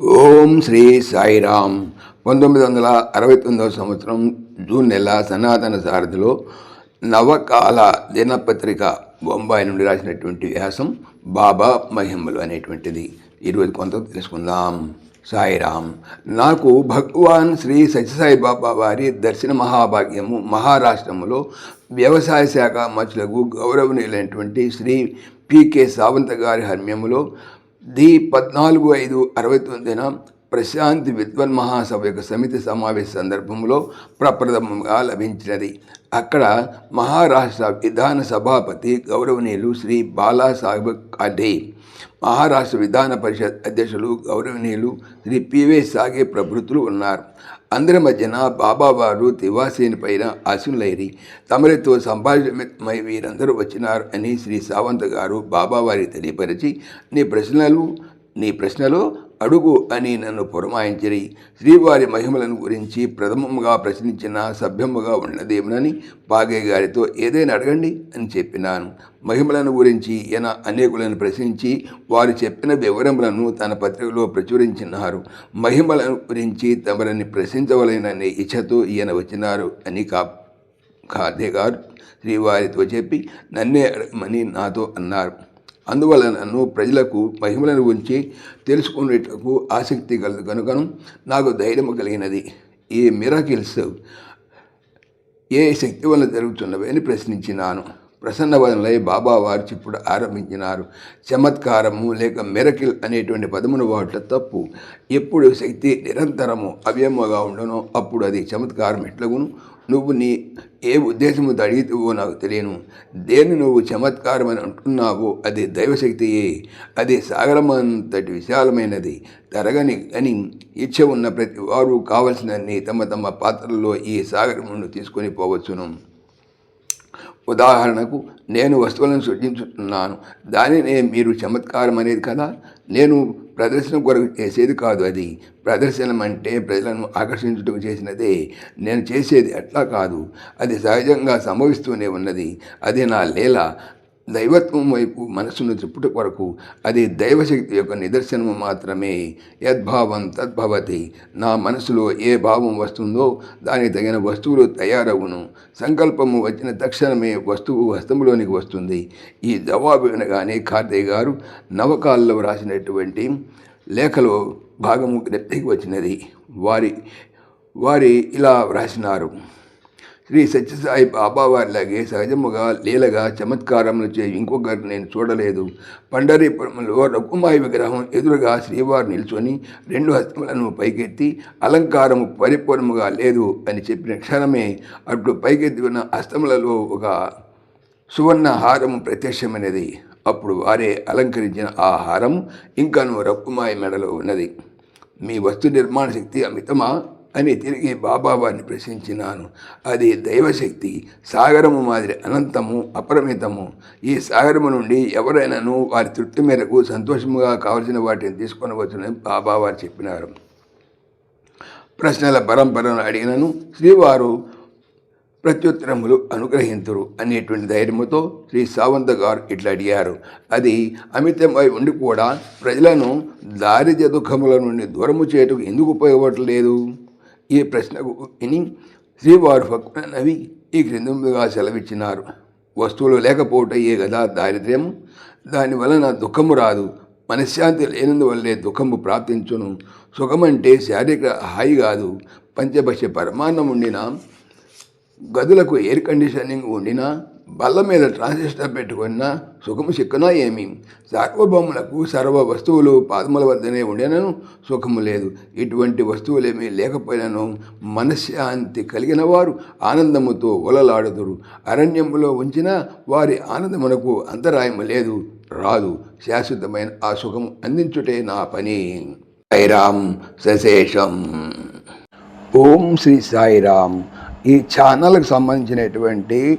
ఓం శ్రీ సాయిరామ్. పంతొమ్మిది వందల అరవై తొమ్మిదవ సంవత్సరం జూన్ నెల సనాతన సారథిలో నవకాల దినపత్రిక బొంబాయి నుండి రాసినటువంటి వ్యాసం బాబా మహిమలు అనేటువంటిది. ఈరోజు కొంత తెలుసుకుందాం. సాయిరామ్ నాకు భగవాన్ శ్రీ సత్యసాయి బాబా వారి దర్శన మహాభాగ్యము మహారాష్ట్రములో వ్యవసాయ శాఖ మంత్రులకు గౌరవనీయులైనటువంటి శ్రీ పికే సావంత గారి హర్మ్యములో ది పద్నాలుగు ఐదు అరవై తొమ్మిదిన ప్రశాంతి విద్వన్ మహాసభ యొక్క సమితి సమావేశ సందర్భంలో ప్రప్రథమంగా లభించినది. అక్కడ మహారాష్ట్ర విధాన సభాపతి గౌరవనీయులు శ్రీ బాలాసాహెబ్ కాడే మహారాష్ట్ర విధాన పరిషత్ అధ్యక్షులు గౌరవనీయులు శ్రీ పివే సాగే ప్రభుత్తులు ఉన్నారు. అందరి మధ్యన బాబావారు తివాసేని పైన ఆశులైరి తమరితో సంభాషణమై వీరందరూ వచ్చినారు అని శ్రీ సావంత్ గారు బాబావారికి తెలియపరిచి నీ ప్రశ్నలు నీ ప్రశ్నలో అడుగు అని నన్ను పురమాయించిరి. శ్రీవారి మహిమలను గురించి ప్రథమముగా ప్రశ్నించిన సభ్యముగా ఉన్నదేమనని బాగే గారితో ఏదైనా అడగండి అని చెప్పినాను. మహిమలను గురించి ఈయన అనేకులను ప్రశ్నించి వారు చెప్పిన వివరములను తన పత్రికలో ప్రచురించినారు. మహిమలను గురించి తమరిని ప్రశ్నించవలననే ఇచ్చతో ఈయన వచ్చినారు అని కా ఖాదే గారు శ్రీవారితో చెప్పి నన్నే అడగమని నాతో అన్నారు. అందువల్ల నన్ను ప్రజలకు మహిమలను గురించి తెలుసుకునేటకు ఆసక్తి కలదు. కనుకను నాకు ధైర్యం కలిగినది. ఈ మిరాకిల్స్ ఏ శక్తి వల్ల జరుగుతున్నవి అని ప్రశ్నించినాను. ప్రసన్నవదనలై బాబా వారు ఇప్పుడు ఆరంభించినారు. చమత్కారము లేక మెరకిల్ అనేటువంటి పదమును వాటి తప్పు. ఎప్పుడు శక్తి నిరంతరము అవ్యయముగా ఉండనో అప్పుడు అది చమత్కారం ఎట్లగును? నువ్వు నీ ఏ ఉద్దేశము అడిగితేవో నాకు తెలియను. దేని నువ్వు చమత్కారం అని అంటున్నావో అది దైవశక్తియే. అది సాగరమంతటి విశాలమైనది. తరగని అని ఇచ్చ ఉన్న ప్రతి వారు కావలసినన్ని తమ తమ పాత్రల్లో ఈ సాగరమును తీసుకొని పోవచ్చును. ఉదాహరణకు నేను వస్తువులను సృష్టించుతున్నాను. దానినే మీరు చమత్కారం అనేది కదా? నేను ప్రదర్శన కొరకు చేసేది కాదు అది. ప్రదర్శనం అంటే ప్రజలను ఆకర్షించుటకు చేసినదే. నేను చేసేది అట్లా కాదు. అది సహజంగా సంభవిస్తూనే ఉన్నది. అది నా లీల. దైవత్వం వైపు మనసును త్రిప్పుట కొరకు అది దైవశక్తి యొక్క నిదర్శనము మాత్రమే. యద్భావం తద్భవతి. నా మనసులో ఏ భావం వస్తుందో దానికి తగిన వస్తువులు తయారవును. సంకల్పము వచ్చిన తక్షణమే వస్తువు హస్తములోనికి వస్తుంది. ఈ జవాబు వినగానే కార్తయ్య గారు నవకాలలో రాసినటువంటి లేఖలో భాగము జ్ఞప్తికి వచ్చినది. వారి వారి ఇలా వ్రాసినారు. శ్రీ సత్యసాయి బాబావారిలాగే సహజముగా లీలగా చమత్కారములు చే ఇంకొకరు నేను చూడలేదు. పండరీపురంలో రఘుమాయి విగ్రహం ఎదురుగా శ్రీవారు నిల్చొని రెండు హస్తములను పైకెత్తి అలంకారము పరిపూర్ణముగా లేదు అని చెప్పిన క్షణమే అటు పైకెత్తి ఉన్న హస్తములలో ఒక సువర్ణ హారము ప్రత్యక్షమైనది. అప్పుడు వారే అలంకరించిన ఆ హారం ఇంకాను రఘుమాయి మెడలో ఉన్నది. మీ వస్తు నిర్మాణ శక్తి అమితమా? అని తిరిగి బాబావారిని ప్రశ్నించినాను. అది దైవశక్తి సాగరము మాదిరి అనంతము అపరిమితము. ఈ సాగరము నుండి ఎవరైనాను వారి తృప్తి మేరకు సంతోషముగా కావలసిన వాటిని తీసుకొనవచ్చునని బాబావారు చెప్పినారు. ప్రశ్నల పరంపరను అడిగినను శ్రీవారు ప్రత్యుత్తరములు అనుగ్రహింతురు అనేటువంటి ధైర్యముతో శ్రీ సావంత గారు ఇట్లా అడిగారు. అది అమితమై ఉండి కూడా ప్రజలను దారిద్ర్య దుఃఖముల నుండి దూరము చేయటకు ఎందుకు ఉపయోగపడలేదు? ఈ ప్రశ్నకు విని శ్రీవారు పక్కన నవి ఈ క్రిందముగా సెలవిచ్చినారు. వస్తువులు లేకపోవటయ్యే కదా దారిద్ర్యం దాని వలన దుఃఖము రాదు. మనశ్శాంతి లేనందువల్లే దుఃఖము ప్రాప్తించును. సుఖమంటే శారీరక హాయి కాదు. పంచభక్ష పరమాన్నం ఉండినా గదులకు ఎయిర్ కండిషనింగ్ ఉండినా బల్ల మీద ట్రాన్సిస్టర్ పెట్టుకున్నా సుఖము చిక్కునా ఏమి? సార్వభౌములకు సర్వ వస్తువులు పాదముల వద్దనే ఉండేనను సుఖము లేదు. ఇటువంటి వస్తువులేమీ లేకపోయినను మనశ్శాంతి కలిగిన వారు ఆనందముతో ఒలలాడుదురు అరణ్యములో ఉంచిన వారి ఆనందమునకు అంతరాయము లేదు. రాదు. శాశ్వతమైన ఆ సుఖము అందించుటే నా పని. సాయిరామ్ సశేషం. ఓం శ్రీ సాయిరామ్ ఈ ఛానల్కి సంబంధించినటువంటి